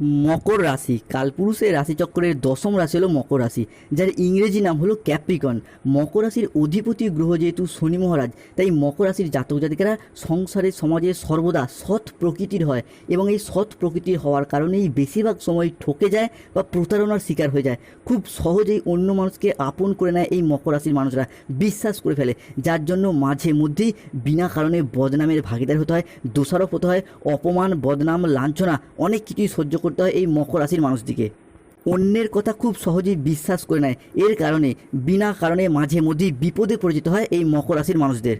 মকর রাশি। কালপুরুষের রাশিচক্রের দশম রাশি হলো মকর রাশি, যার ইংরেজি নাম হলো ক্যাপ্রিকন। মকর রাশির অধিপতি গ্রহ যেহেতু শনি মহারাজ, তাই মকর রাশির জাতক জাতিকারা সংসারে, সমাজে সর্বদা সৎ প্রকৃতির হয় এবং এই সৎ প্রকৃতির হওয়ার কারণেই বেশিরভাগ সময় ঠকে যায় বা প্রতারণার শিকার হয়ে যায়। খুব সহজেই অন্য মানুষকে আপন করে নেয় এই মকর রাশির মানুষরা, বিশ্বাস করে ফেলে, যার জন্য মাঝে মধ্যেই বিনা কারণে বদনামের ভাগিদার হতে হয়, দোষারোপ হতে হয়, অপমান, বদনাম, লাঞ্ছনা, অনেক কিছুই সহ্য করতে হয় এই মকর রাশির মানুষটিকে। অন্যের কথা খুব সহজেই বিশ্বাস করে নেয়। এর কারণে, বিনা কারণে মাঝে মধ্যেই বিপদে পড়ে যেতে হয় এই মকর রাশির মানুষদের।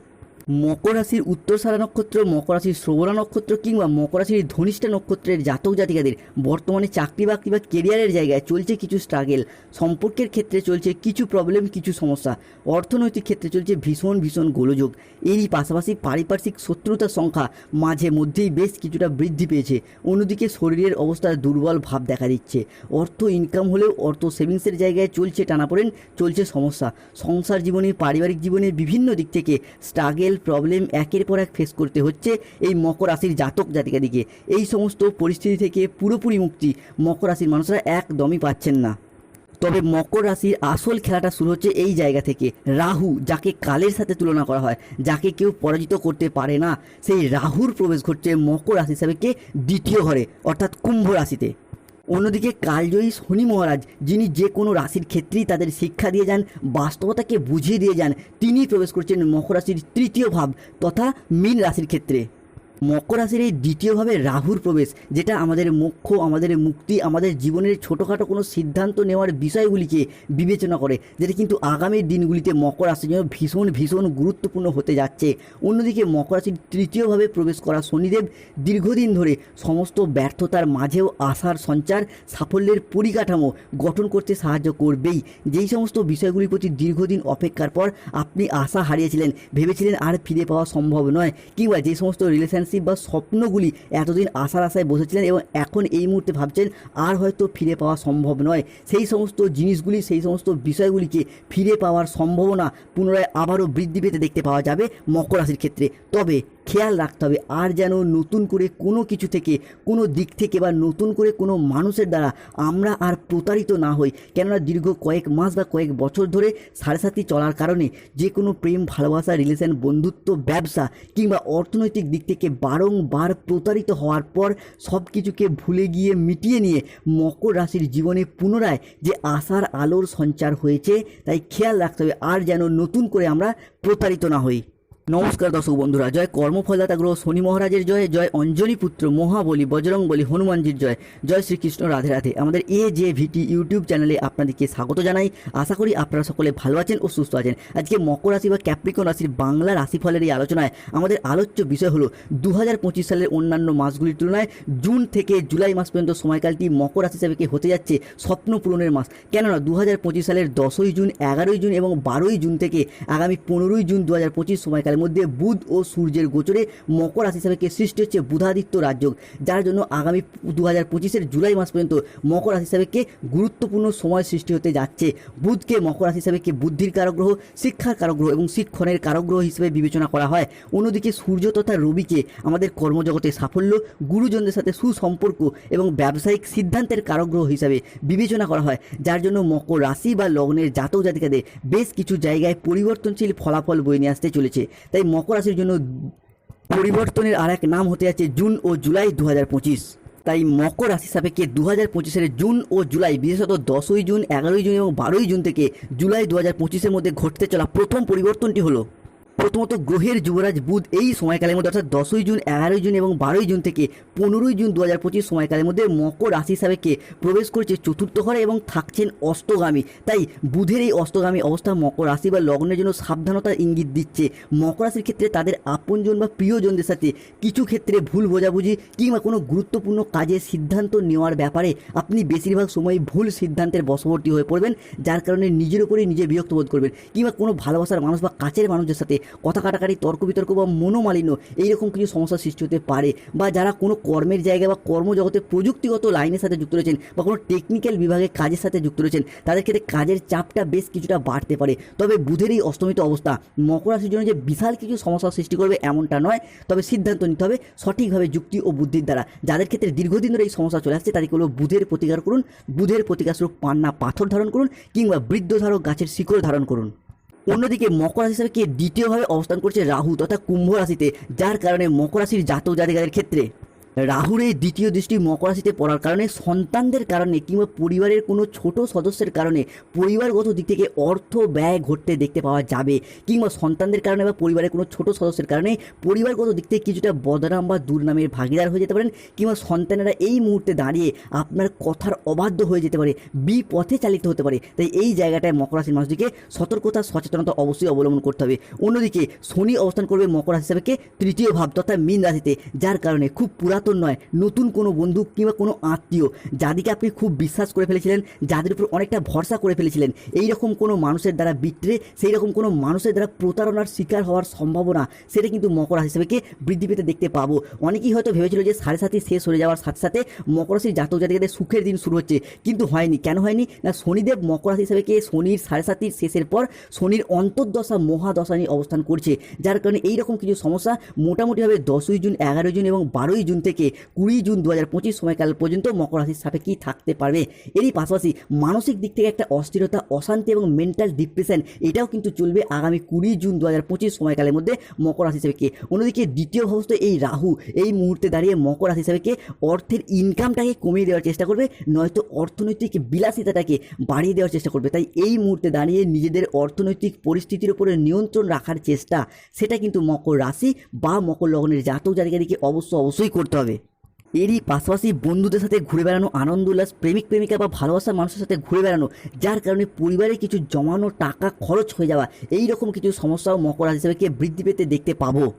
মকর রাশির উত্তরসারা নক্ষত্র, মকর রাশির শ্রবণা নক্ষত্র কিংবা মকর রাশির ধনিষ্ঠা নক্ষত্রের জাতক জাতিকাদের বর্তমানে চাকরি বাকরি বা কেরিয়ারের জায়গায় চলছে কিছু স্ট্রাগেল সম্পর্কের ক্ষেত্রে চলছে কিছু প্রবলেম কিছু সমস্যা। অর্থনৈতিক ক্ষেত্রে চলছে ভীষণ ভীষণ গোলযোগ। এরই পাশাপাশি পারিপার্শ্বিক শত্রুতার সংখ্যা মাঝে মধ্যেই বেশ কিছুটা বৃদ্ধি পেয়েছে। অন্যদিকে শরীরের অবস্থা দুর্বল ভাব দেখা দিচ্ছে। অর্থ ইনকাম হলেও অর্থ সেভিংসের জায়গায় চলছে, টানাপোড়েন, চলছে সমস্যা। সংসার জীবনে, পারিবারিক জীবনে বিভিন্ন দিক থেকে স্ট্রাগেল প্রবলেম একের পর এক ফেস করতে হচ্ছে এই মকর রাশির জাতক জাতিকাদিকে এই সমস্ত পরিস্থিতি থেকে পুরোপুরি মুক্তি মকর রাশির মানুষরা একদমই পাচ্ছেন না। তবে মকর রাশির আসল খেলাটা শুরু হচ্ছে এই জায়গা থেকে। রাহু, যাকে কালের সাথে তুলনা করা হয়, যাকে কেউ পরাজিত করতে পারে না, সেই রাহুর প্রবেশ ঘটছে মকর রাশি হিসাবে দ্বিতীয় ঘরে, অর্থাৎ কুম্ভ রাশিতে। অন্যদিকে কালজয়ী শনি মহারাজ, যিনি যে কোনো রাশির ক্ষেত্রেই তাদের শিক্ষা দিয়ে যান, বাস্তবতাকে বুঝিয়ে দিয়ে যান তিনি প্রবেশ করছেন মকর রাশির তৃতীয় ভাব তথা মীন রাশির ক্ষেত্রে। মকর রাশির এই দ্বিতীয়ভাবে রাহুর প্রবেশ, যেটা আমাদের মোক্ষ, আমাদের মুক্তি, আমাদের জীবনের ছোটোখাটো কোনো সিদ্ধান্ত নেওয়ার বিষয়গুলিকে বিবেচনা করে, যেটা কিন্তু আগামী দিনগুলিতে মকর রাশির জন্য ভীষণ ভীষণ গুরুত্বপূর্ণ হতে যাচ্ছে। অন্যদিকে মকর রাশির তৃতীয়ভাবে প্রবেশ করা শনিদেব দীর্ঘদিন ধরে সমস্ত ব্যর্থতার মাঝেও আশার সঞ্চার, সাফল্যের পরিকাঠামো গঠন করতে সাহায্য করবেই। যেই সমস্ত বিষয়গুলির প্রতি দীর্ঘদিন অপেক্ষার পর আপনি আশা হারিয়েছিলেন, ভেবেছিলেন আর ফিরে পাওয়া সম্ভব নয়, কিংবা যে সমস্ত রিলেশনশিপ বা স্বপ্নগুলি এতদিন আশার আশায় বসেছিলেন এবং এখন এই মুহূর্তে ভাবছেন, আর হয়তো ফিরে পাওয়া সম্ভব নয়। সেই সমস্ত জিনিসগুলি, সেই সমস্ত বিষয়গুলিকে ফিরে পাওয়ার সম্ভাবনা পুনরায় আবারও বৃদ্ধি পেতে দেখতে পাওয়া যাবে মকর রাশির ক্ষেত্রে। তবে খেয়াল রাখতে হবে। আর যেন নতুন করে কোনো কিছু থেকে, কোনো দিক থেকে বা নতুন করে কোনো মানুষের দ্বারা আমরা আর প্রতারিত না হই। কেননা দীর্ঘ কয়েক মাস বা কয়েক বছর ধরে সাড়ে সাথী চলার কারণে যে কোনো প্রেম, ভালোবাসা রিলেশন বন্ধুত্ব, ব্যবসা কিংবা অর্থনৈতিক দিক থেকে বারংবার প্রতারিত হওয়ার পর সব কিছুকে ভুলে গিয়ে মিটিয়ে নিয়ে মকর রাশির জীবনে পুনরায় যে আশার আলোর সঞ্চার হয়েছে, তাই খেয়াল রাখতে হবে। আর যেন নতুন করে আমরা প্রতারিত না হই। নমস্কার দর্শক বন্ধুরা, জয় কর্মফলদাতা গ্রহ শনি মহারাজের জয় জয় অঞ্জলি পুত্র মহাবলী বজরং বলি হনুমানজির জয় জয় শ্রীকৃষ্ণ রাধে রাধে। আমাদের এ যে ভিটি ইউটিউব চ্যানেলে আপনাদেরকে স্বাগত জানাই। আশা করি আপনারা সকলে ভালো আছেন ও সুস্থ আছেন। আজকে মকর রাশি বা ক্যাপ্রিকন রাশির বাংলা রাশিফলের এই আলোচনায় আমাদের আলোচ্য বিষয় হলো দু হাজার পঁচিশ সালের অন্যান্য মাসগুলির তুলনায় জুন থেকে জুলাই মাস পর্যন্ত সময়কালটি মকর রাশি হিসাবে হতে যাচ্ছে স্বপ্ন পূরণের মাস। কেননা দু হাজার পঁচিশ সালের দশই জুন, এগারোই জুন এবং বারোই জুন থেকে আগামী পনেরোই জুন দু পঁচিশ সময়কালের মধ্যে বুধ ও সূর্যের গোচরে মকর রাশি হিসাবে সৃষ্টি হচ্ছে বুধাদিত্য রাজযোগ যার জন্য আগামী দু হাজার পঁচিশের জুলাই মাস পর্যন্ত মকর রাশি হিসাবে গুরুত্বপূর্ণ সময় সৃষ্টি হতে যাচ্ছে। বুধকে মকর রাশি হিসাবে বুদ্ধির কারগ্রহ, শিক্ষার কারগ্রহ এবং শিক্ষণের কারগ্রহ হিসেবে বিবেচনা করা হয়। অন্যদিকে সূর্য তথা রবিকে আমাদের কর্মজগতে সাফল্য, গুরুজনদের সাথে সুসম্পর্ক এবং ব্যবসায়িক সিদ্ধান্তের কারগ্রহ হিসাবে বিবেচনা করা হয়। যার জন্য মকর রাশি বা লগ্নের জাতক জাতিকাদের বেশ কিছু জায়গায় পরিবর্তনশীল ফলাফল বয়ে নিয়ে আসতে চলেছে। তাই মকর রাশির জন্য পরিবর্তনের আর এক নাম হতে যাচ্ছে জুন ও জুলাই দু হাজার পঁচিশ। তাই মকর রাশি সাপেক্ষে দু হাজার পঁচিশের জুন ও জুলাই, বিশেষত দশই জুন, এগারোই জুন এবং বারোই জুন থেকে জুলাই দু হাজার পঁচিশের মধ্যে ঘটতে চলা প্রথম পরিবর্তনটি হলো প্রথমত গ্রহের যুবরাজ বুধ এই সময়কালের মধ্যে, অর্থাৎ দশই জুন, এগারোই জুন এবং বারোই জুন থেকে পনেরোই জুন দু হাজার পঁচিশ সময়কালের মধ্যে মকর রাশি হিসাবে কে প্রবেশ করছে চতুর্থ ঘরে এবং থাকছেন অস্তগামী তাই বুধের এই অস্তগামী অবস্থা মকর রাশি বা লগ্নের জন্য সাবধানতার ইঙ্গিত দিচ্ছে। মকর রাশির ক্ষেত্রে তাদের আপনজন বা প্রিয়জনদের সাথে কিছু ক্ষেত্রে ভুল বোঝাবুঝি কিংবা কোনো গুরুত্বপূর্ণ কাজে সিদ্ধান্ত নেওয়ার ব্যাপারে আপনি বেশিরভাগ সময় ভুল সিদ্ধান্তের বশবর্তী হয়ে পড়বেন, যার কারণে নিজের উপরেই নিজে বিরক্ত বোধ করবেন কিংবা কোনো ভালোবাসার মানুষ বা কাছের মানুষদের সাথে কথা কাটাকাটি তর্ক বিতর্ক বা মনোমালিন্য, এইরকম কিছু সমস্যার সৃষ্টি হতে পারে। বা যারা কোনো কর্মের জায়গায় বা কর্মজগতে প্রযুক্তিগত লাইনের সাথে যুক্ত রয়েছেন বা কোনো টেকনিক্যাল বিভাগে কাজের সাথে যুক্ত রয়েছেন, তাদের ক্ষেত্রে কাজের চাপটা বেশ কিছুটা বাড়তে পারে। তবে বুধের এই অস্তমিত অবস্থা, মকর রাশির জন্য যে বিশাল কিছু সমস্যার সৃষ্টি করবে এমনটা নয়, তবে সিদ্ধান্ত নিতে হবে সঠিকভাবে যুক্তি ও বুদ্ধির দ্বারা। যাদের ক্ষেত্রে দীর্ঘদিন ধরে এই সমস্যা চলে আসছে, তাদেরকে হলো বুধের প্রতিকার করুন, বুধের প্রতিকার স্বরূপ পান্না পাথর ধারণ করুন, কিংবা বৃদ্ধ ধারক গাছের শিকড় ধারণ করুন। অন্যদিকে মকর রাশি হিসাবে দ্বিতীয়ভাবে অবস্থান করছে রাহু তথা কুম্ভ রাশিতে, যার কারণে মকর রাশির জাতক জাতিকাদের ক্ষেত্রে। রাহুর এই দ্বিতীয় দৃষ্টি মকর রাশিতে পড়ার কারণে, সন্তানদের কারণে কিংবা পরিবারের কোনো ছোট সদস্যের কারণে পরিবারগত দিক থেকে অর্থ ব্যয় ঘটতে দেখতে পাওয়া যাবে। কিংবা সন্তানদের কারণে বা পরিবারের কোনো ছোট সদস্যের কারণে পরিবারগত দিক থেকে কিছুটা বদনাম বা দুর্নামের ভাগিদার হয়ে যেতে পারেন। কিংবা সন্তানেরা এই মুহূর্তে দাঁড়িয়ে আপনার কথার অবাধ্য হয়ে যেতে পারে, বিপথে চালিত হতে পারে। তাই এই জায়গাটায় মকর রাশির মানুষদিকে সতর্কতা, সচেতনতা অবশ্যই অবলম্বন করতে হবে। অন্যদিকে শনি অবস্থান করবে মকর রাশি হিসাবে তৃতীয় ভাব তথা মীন রাশিতে, যার কারণে খুব পুরাতন নয়, নতুন কোনো বন্ধু কিংবা কোনো আত্মীয় যাদেরকে আপনি খুব বিশ্বাস করে ফেলেছিলেন, যাদের উপর অনেকটা ভরসা করে ফেলেছিলেন। এই রকম কোনো মানুষের দ্বারা বিট্রে সেই রকম কোনো মানুষের দ্বারা প্রতারণার শিকার হওয়ার সম্ভাবনা, সেটা কিন্তু মকর রাশি হিসেবে বৃদ্ধি পেতে দেখতে পাবো। অনেকেই হয়তো ভেবেছিল যে সাড়ে সাথে শেষ হয়ে যাওয়ার সাথে সাথে মকর রাশির জাতক জাতিকাদের সুখের দিন শুরু হচ্ছে, কিন্তু হয়নি। কেন হয়নি? না, শনিদেব মকর রাশি হিসেবে শনির সাড়ে সাতির শেষের পর শনির অন্তর্দশা মহাদশা নিয়ে অবস্থান করছে, যার কারণে এই রকম কিছু সমস্যা মোটামুটিভাবে দশই জুন, এগারোই জুন এবং বারোই জুন থেকে কুড়ি জুন দু হাজার পঁচিশ সময়কাল পর্যন্ত মকর রাশির সাপেক্ষেই থাকতে পারবে। এরই পাশাপাশি মানসিক দিক থেকে একটা অস্থিরতা, অশান্তি এবং মেন্টাল ডিপ্রেশন এটাও কিন্তু চলবে আগামী কুড়ি জুন দু হাজার পঁচিশ সময়কালের মধ্যে মকর রাশি সাপেক্ষে অন্যদিকে দ্বিতীয় ভাবস্থ এই রাহু। এই মুহূর্তে দাঁড়িয়ে মকর রাশি সাপেক্ষে অর্থের ইনকামটাকে কমিয়ে দেওয়ার চেষ্টা করবে, নয়তো অর্থনৈতিক বিলাসিতাটাকে বাড়িয়ে দেওয়ার চেষ্টা করবে। তাই এই মুহূর্তে দাঁড়িয়ে নিজেদের অর্থনৈতিক পরিস্থিতির উপরে নিয়ন্ত্রণ রাখার চেষ্টা, সেটা কিন্তু মকর রাশি বা মকর লগ্নের জাতক জাতিকাদেরকে অবশ্য অবশ্যই করতে হবে। এরই পাশাপাশি বন্ধুদের সাথে ঘুরে বেড়ানো, আনন্দ, উল্লাস, প্রেমিক, প্রেমিকা বা ভালোবাসার মানুষের সাথে ঘুরে বেড়ানো, যার কারণে পরিবারে কিছু জমানো টাকা খরচ হয়ে যাওয়া এই রকম কিছু সমস্যাও মকর হিসেবে হিসেবে বৃদ্ধি পেতে দেখতে পাবো।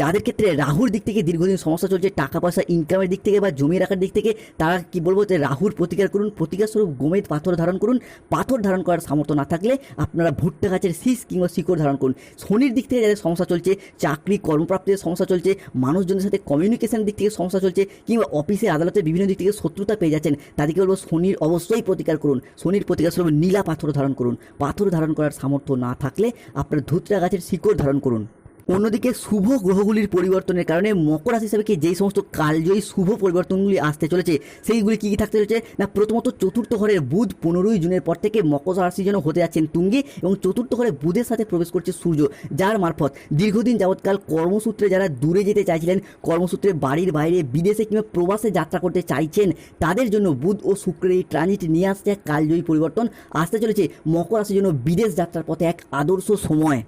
যাদের ক্ষেত্রে রাহুর দিক থেকে দীর্ঘদিন সমস্যা চলছে টাকা পয়সা ইনকামের দিক থেকে বা জমি রাখার দিক থেকে, তারা কি বলব যে রাহুর প্রতিকার করুন প্রতিকার স্বরূপ গোমেদ পাথর ধারণ করুন, পাথর ধারণ করার সামর্থ্য না থাকলে আপনারা ভুট্টা গাছের শীষ কিংবা শিকড় ধারণ করুন। শনির দিক থেকে যাদের সমস্যা চলছে, চাকরি, কর্মপ্রাপ্তির সমস্যা চলছে, মানুষজনের সাথে কমিউনিকেশন দিক থেকে সমস্যা চলছে, কিংবা অফিসে আদালতে বিভিন্ন দিক থেকে শত্রুতা পেয়ে যাচ্ছেন, তাদেরকে বলব শনির অবশ্যই প্রতিকার করুন। শনির প্রতিকার স্বরূপ নীলা পাথর ধারণ করুন। পাথর ধারণ করার সামর্থ্য না থাকলে আপনার ধুতরা গাছের শিকড় ধারণ করুন। অন্যদিকে শুভ গ্রহগুলির পরিবর্তনের কারণে মকর রাশি হিসাবে যেই সমস্ত কালজয়ী শুভ পরিবর্তনগুলি আসতে চলেছে, সেইগুলি কী কী থাকতে চলেছে? না, প্রথমত চতুর্থ ঘরের বুধ পনেরোই জুনের পর থেকে মকর রাশি যেন হতে যাচ্ছেন তুঙ্গি এবং চতুর্থ ঘরে বুধের সাথে প্রবেশ করছে সূর্য, যার মারফত দীর্ঘদিন যাবৎকাল কর্মসূত্রে যারা দূরে যেতে চাইছিলেন, কর্মসূত্রে বাড়ির বাইরে, বিদেশে কিংবা প্রবাসে যাত্রা করতে চাইছেন, তাদের জন্য বুধ ও শুক্রের এই ট্রানজিট নিয়ে আসছে এক কালজয়ী পরিবর্তন। আসতে চলেছে মকর রাশির জন্য বিদেশ যাত্রার পথে এক আদর্শ সময়।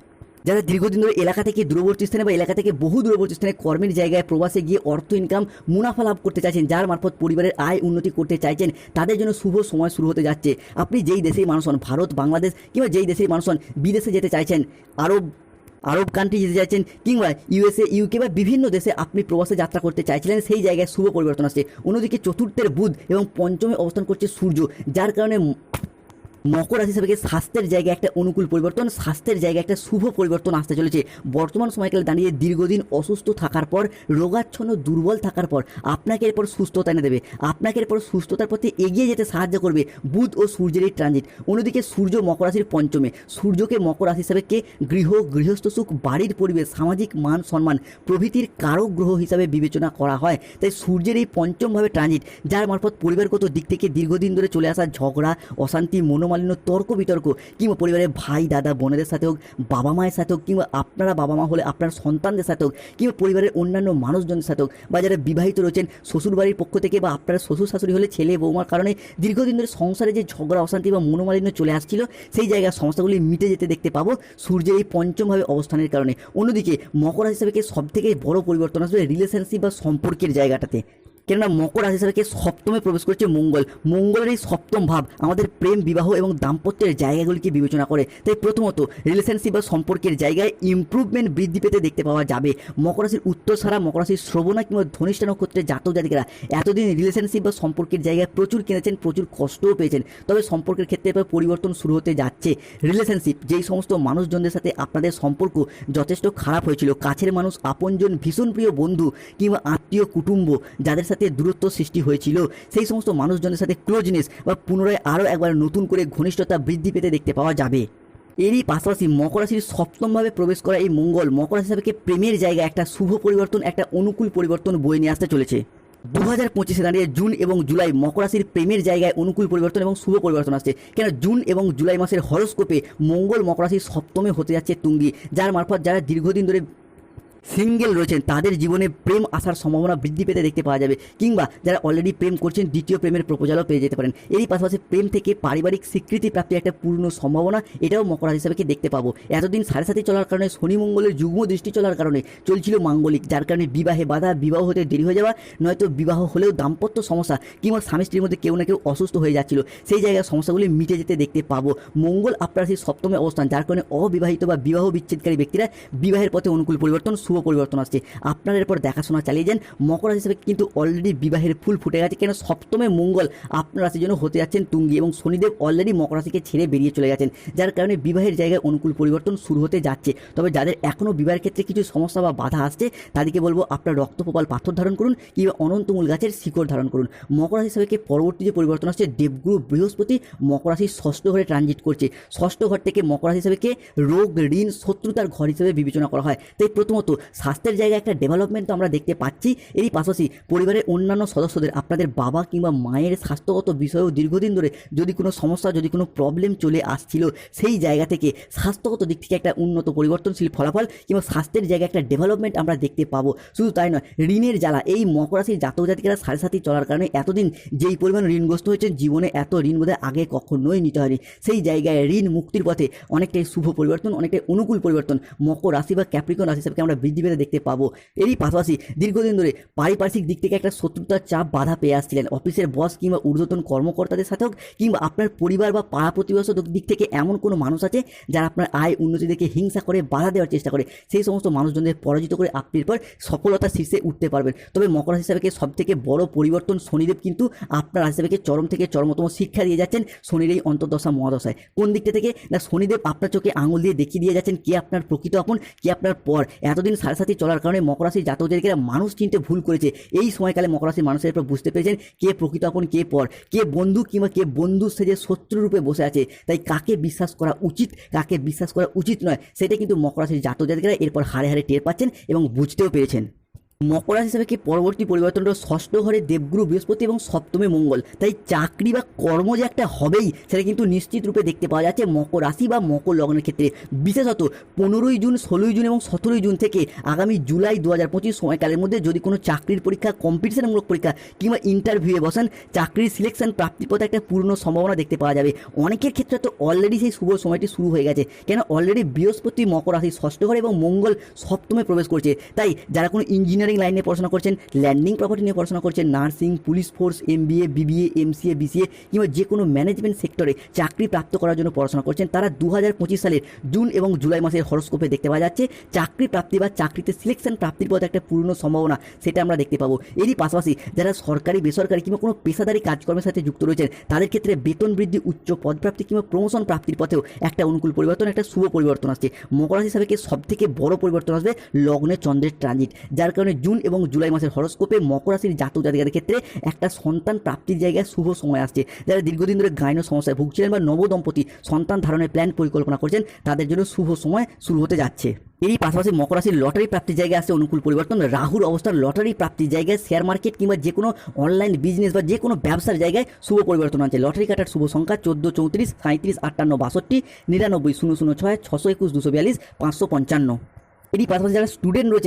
যারা দীর্ঘদিন ধরে এলাকা থেকে দূরবর্তী স্থানে বা এলাকা থেকে বহু দূরবর্তী স্থানে কর্মের জায়গায় প্রবাসে গিয়ে অর্থ ইনকাম মুনাফা লাভ করতে চাইছেন, যার মারফত পরিবারের আয় উন্নতি করতে চাইছেন, তাদের জন্য শুভ সময় শুরু হতে যাচ্ছে। আপনি যেই দেশেই মানুষ হন, ভারত, বাংলাদেশ কিংবা যেই দেশেই মানুষ হন, বিদেশে যেতে চাইছেন, আরব আরব কান্ট্রি যেতে চাইছেন কিংবা ইউএসএ ইউকে বা বিভিন্ন দেশে আপনি প্রবাসে যাত্রা করতে চাইছিলেন, সেই জায়গায় শুভ পরিবর্তন আসছে। অন্যদিকে চতুর্থের বুধ এবং পঞ্চমে অবস্থান করছে সূর্য, যার কারণে মকর রাশি হিসাবে স্বাস্থ্যের জায়গায় একটা অনুকূল পরিবর্তন, স্বাস্থ্যের জায়গায় একটা শুভ পরিবর্তন আসতে চলেছে। বর্তমান সময়কালে দাঁড়িয়ে দীর্ঘদিন অসুস্থ থাকার পর, রোগাচ্ছন্ন, দুর্বল থাকার পর আপনাকে এরপর সুস্থতা এনে দেবে। আপনাকে এরপর সুস্থতার পথে এগিয়ে যেতে সাহায্য করবে বুধ ও সূর্যের এই ট্রানজিট অন্যদিকে সূর্য মকর রাশির পঞ্চমে। সূর্যকে মকর রাশি হিসাবে কে? গৃহ, গৃহস্থ সুখ, বাড়ির পরিবেশ, সামাজিক মান সম্মান, প্রভৃতির কারক গ্রহ হিসাবে বিবেচনা করা হয়। তাই সূর্যের এই পঞ্চমভাবে ট্রানজিট যার মারফত পরিবারগত দিক থেকে দীর্ঘদিন ধরে চলে আসা ঝগড়া, অশান্তি মনোমালিন্য তর্ক বিতর্ক কিংবা পরিবারের ভাই, দাদা, বোনেদের সাথে হোক, বাবা মায়ের সাথে হোক কিংবা আপনারা বাবা মা হলে আপনার সন্তানদের সাথে হোক কিংবা পরিবারের অন্যান্য মানুষজনের সাথে হোক বা যারা বিবাহিত রয়েছেন শ্বশুরবাড়ির পক্ষ থেকে বা আপনার শ্বশুর শাশুড়ি হলে ছেলে, বৌমার কারণে দীর্ঘদিন ধরে সংসারে যে ঝগড়া, অশান্তি বা মনোমালিন্য চলে আসছিল, সেই জায়গার সমস্যাগুলি মিটে যেতে দেখতে পাবো। সূর্যের এই পঞ্চমভাবে অবস্থানের কারণে। অন্যদিকে মকর হিসাবে সব থেকে বড় পরিবর্তন আসবে? রিলেশনশিপ বা সম্পর্কের জায়গাটাতে। কেননা মকর রাশি সাপেক্ষে সপ্তমে প্রবেশ করছে মঙ্গল। মঙ্গলের এই সপ্তম ভাব আমাদের প্রেম, বিবাহ এবং দাম্পত্যের জায়গাগুলিকে বিবেচনা করে। তাই প্রথমত রিলেশনশিপ বা সম্পর্কের জায়গায় ইমপ্রুভমেন্ট বৃদ্ধি পেতে দেখতে পাওয়া যাবে। মকর রাশির উত্তর সারা, মকর রাশির শ্রবণা কিংবা ধনিষ্ঠা নক্ষত্রের জাতক জাতিকারা এতদিন রিলেশনশিপ বা সম্পর্কের জায়গায় প্রচুর কিনেছেন, প্রচুর কষ্টও পেয়েছেন। তবে সম্পর্কের ক্ষেত্রে এবার পরিবর্তন শুরু হতে যাচ্ছে। রিলেশনশিপ যেই সমস্ত মানুষজনদের সাথে আপনাদের সম্পর্ক যথেষ্ট খারাপ হয়েছিল। কাছের মানুষ, আপনজন, ভীষণ প্রিয় বন্ধু কিংবা আত্মীয়, কুটুম্ব, যাদের সাথে দূরত্ব সৃষ্টি হয়েছিল। সেই সমস্ত মানুষজনের সাথে ক্লোজনেস বা পুনরায় আরও একবার নতুন করে ঘনিষ্ঠতা বৃদ্ধি পেতে দেখতে পাওয়া যাবে। এরই পাশাপাশি মকর রাশির সপ্তমভাবে প্রবেশ করা এই মঙ্গল মকর রাশি সাপেক্ষে প্রেমের জায়গায় একটা শুভ পরিবর্তন, একটা অনুকূল পরিবর্তন বয়ে নিয়ে আসতে চলেছে? দু হাজার পঁচিশে দাঁড়িয়ে জুন এবং জুলাই মকর রাশির প্রেমের জায়গায় অনুকূল পরিবর্তন এবং শুভ পরিবর্তন আসছে। কেন জুন এবং জুলাই মাসের হরস্কোপে মঙ্গল মকর রাশির সপ্তমে হতে যাচ্ছে তুঙ্গি, যার মারফত যারা দীর্ঘদিন ধরে সিঙ্গেল রয়েছেন, তাদের জীবনে প্রেম আসার সম্ভাবনা বৃদ্ধি পেতে দেখতে পাওয়া যাবে। কিংবা যারা অলরেডি প্রেম করছেন, দ্বিতীয় প্রেমের প্রপোজালও পেয়ে যেতে পারেন। এরই পাশাপাশি প্রেম থেকে পারিবারিক স্বীকৃতি প্রাপ্তির একটা পূর্ণ সম্ভাবনা, এটাও মকর হিসাবে দেখতে পাবো। এতদিন সাড়ে সাথে চলার কারণে, শনি মঙ্গলের যুগ্ম দৃষ্টি চলার কারণে চলছিল মাঙ্গলিক, যার কারণে বিবাহে বাধা, বিবাহ হতে দেরি হয়ে যাওয়া, নয়তো বিবাহ হলেও দাম্পত্য সমস্যা কিংবা স্বামী স্ত্রীর মধ্যে কেউ না কেউ অসুস্থ হয়ে যাচ্ছিল। সেই জায়গায় সমস্যাগুলি মিটে যেতে দেখতে পাবো। মঙ্গল আপনার সেই সপ্তমে অবস্থান, যার কারণে অবিবাহিত বা বিবাহ বিচ্ছেদকারী ব্যক্তিরা বিবাহের পথে অনুকূল পরিবর্তন শুভ পরিবর্তন আসছে। আপনারা এরপর দেখাশোনা চালিয়ে যান। মকর হিসেবে কিন্তু অলরেডি বিবাহের ফুল ফুটে গেছে। কেন? সপ্তমে মঙ্গল আপনার রাশির জন্য হতে যাচ্ছেন তুঙ্গি এবং শনিদেব অলরেডি মকর রাশিকে ছেড়ে বেরিয়ে চলে গেছেন। যার কারণে বিবাহের জায়গায় অনুকূল পরিবর্তন শুরু হতে যাচ্ছে। তবে যাদের এখনও বিবাহের ক্ষেত্রে কিছু সমস্যা বা বাধা আসছে, তাদেরকে বলব আপনার রক্তপ্রবাল পাথর ধারণ করুন কিংবা অনন্তমূল গাছের শিকড় ধারণ করুন। মকর রাশি হিসাবে পরবর্তী যে পরিবর্তন আসছে, দেবগুরু বৃহস্পতি মকর রাশির ষষ্ঠ ঘরে ট্রানজিট করছে। ষষ্ঠ ঘর থেকে মকর রাশি হিসাবে রোগ, ঋণ, শত্রুতার ঘর হিসেবে বিবেচনা করা হয়। তাই প্রথমত স্বাস্থ্যের জায়গায় একটা ডেভেলপমেন্ট তো আমরা দেখতে পাচ্ছি। এরই পাশাপাশি পরিবারের অন্যান্য সদস্যদের, আপনাদের বাবা কিংবা মায়ের স্বাস্থ্যগত বিষয়েও দীর্ঘদিন ধরে যদি কোনো সমস্যা, যদি কোনো প্রবলেম চলে আসছিল, সেই জায়গা থেকে স্বাস্থ্যগত দিক থেকে একটা উন্নত পরিবর্তনশীল ফলাফল কিংবা স্বাস্থ্যের জায়গায় একটা ডেভেলপমেন্ট আমরা দেখতে পাবো। শুধু তাই নয়, ঋণের জ্বালা, এই মকর রাশির জাতক জাতিকেরা সাড়ে সাথী চলার কারণে এতদিন যেই পরিমাণ ঋণগ্রস্ত হয়েছেন, জীবনে এত ঋণ বোধহয় আগে কখনোই নিতে হয়নি। সেই জায়গায় ঋণ মুক্তির পথে অনেকটাই শুভ পরিবর্তন, অনেকটাই অনুকূল পরিবর্তন মকর রাশি বা ক্যাপ্রিকন রাশি হিসাবে আমরা বৃদ্ধি পেতে দেখতে পাবো। এরই পাশাপাশি দীর্ঘদিন ধরে পারিপার্শ্বিক দিক থেকে একটা শত্রুতার চাপ বাধা পেয়ে আসছিলেন। অফিসের বস কিংবা ঊর্ধ্বতন কর্মকর্তাদের সাথে হোক কিংবা আপনার পরিবার বা পাড়া প্রতিবেশক দিক থেকে এমন কোনো মানুষ আছে যারা আপনার আয় উন্নতি দেখে হিংসা করে বাধা দেওয়ার চেষ্টা করে? সেই সমস্ত মানুষজনদের পরাজিত করে আপনি এরপর সফলতার শীর্ষে উঠতে পারবেন। তবে মকর রাশি হিসাবে সব থেকে বড় পরিবর্তন শনিদেব কিন্তু আপনার হিসাবে চরম থেকে চরমতম শিক্ষা দিয়ে যাচ্ছেন শনির এই অন্তর্দশা মহাদশায়। কোন দিকটা থেকে? না, শনিদেব আপনার চোখে আঙুল দিয়ে দেখিয়ে দিয়ে যাচ্ছেন কে আপনার প্রকৃত আপন, কে আপনার পর। এতদিন সাড়ে সাথী চলার কারণে মকর রাশির জাতকদেরকে মানুষ চিনতে ভুল করেছে। এই সময়কালে মকর রাশির মানুষের উপর বুঝতে পেরেছেন কে প্রকৃত আপন, কে পর। কে বন্ধু কিংবা কে বন্ধু সেজে শত্রুরূপে বসে আছে, তাই কাকে বিশ্বাস করা উচিত, কাকে বিশ্বাস করা উচিত নয়, সেটা কিন্তু মকর রাশির জাতক জাতিকেরা এরপর হারে হারে টের পাচ্ছেন এবং বুঝতেও পেরেছেন। মকর রাশি হিসাবে কি পরবর্তী পরিবর্তনটা ষষ্ঠ ঘরে দেবগুরু বৃহস্পতি এবং সপ্তমে মঙ্গল? তাই চাকরি বা কর্ম যে একটা হবেই, সেটা কিন্তু নিশ্চিত রূপে দেখতে পাওয়া যাচ্ছে মকর রাশি বা মকর লগ্নের ক্ষেত্রে। বিশেষত পনেরোই জুন, ষোলোই জুন এবং সতেরোই জুন থেকে আগামী জুলাই দু হাজার পঁচিশ সময়কালের মধ্যে যদি কোনো চাকরির পরীক্ষা কম্পিটিশনমূলক পরীক্ষা কিংবা ইন্টারভিউয়ে বসান, চাকরির সিলেকশন প্রাপ্তির পথে একটা পূর্ণ সম্ভাবনা দেখতে পাওয়া যাবে। অনেকের ক্ষেত্রে তো অলরেডি সেই শুভ সময়টি শুরু হয়ে গেছে। কেন? অলরেডি বৃহস্পতি, মকর রাশি ষষ্ঠ ঘরে এবং মঙ্গল সপ্তমে প্রবেশ করছে। তাই যারা কোনো ইঞ্জিনিয়ারিং লাইন নিয়ে পড়াশোনা করছেন ল্যান্ডিং প্রপার্টি নিয়ে পড়াশোনা করছেন nursing police force MBA BBA MCA BCA কিংবা যে কোনো ম্যানেজমেন্ট সেক্টরে চাকরি প্রাপ্ত করার জন্য পড়াশোনা করছেন। তারা দু হাজার পঁচিশ সালের জুন এবং জুলাই মাসের হরস্কোপে দেখতে পাওয়া যাচ্ছে, চাকরি প্রাপ্তি বা চাকরিতে সিলেকশন প্রাপ্তির পথে একটা পূর্ণ সম্ভাবনা সেটা আমরা দেখতে পাবো। এরই পাশাপাশি যারা সরকারি, বেসরকারি কিংবা কোনো পেশাদারি কাজকর্মের সাথে যুক্ত রয়েছেন, তাদের ক্ষেত্রে বেতন বৃদ্ধি, উচ্চ পদপ্রাপ্তি কিংবা প্রমোশন প্রাপ্তির পথেও একটা অনুকূল পরিবর্তন, একটা শুভ পরিবর্তন আসছে। মকর রাশি হিসাবে সব থেকে বড় পরিবর্তন আসবে? লগ্নে চন্দ্রের ট্রানজিট যার কারণে জুন এবং জুলাই মাসের হরস্কোপে মকর রাশির জাতক জাতিকাদের ক্ষেত্রে একটা সন্তান প্রাপ্তির জায়গায় শুভ সময় আসছে। যারা দীর্ঘদিন ধরে গাইন সমস্যায় ভুগছিলেন বা নবদম্পতি সন্তান ধারণের প্ল্যান পরিকল্পনা করছেন, তাদের জন্য শুভ সময় শুরু হতে যাচ্ছে। এরই পাশাপাশি মকর রাশির লটারি প্রাপ্তির জায়গায় আসছে অনুকূল পরিবর্তন। রাহুর অবস্থান লটারি প্রাপ্তির জায়গায় শেয়ার মার্কেট কিংবা যে কোনো অনলাইন বিজনেস বা যে কোনো ব্যবসার জায়গায় শুভ পরিবর্তন আছে লটারি কাটার শুভ সংখ্যা চোদ্দ, চৌত্রিশ সাঁত্রিশ আটান্ন, বাষট্টি, নিরানব্বই, শূন্য শূন্য, ছয়, ছশো একুশ, দুশো বিয়াল্লিশ, পাঁচশো পঞ্চান্ন। এরই পাশাপাশি যারা স্টুডেন্ট রয়েছে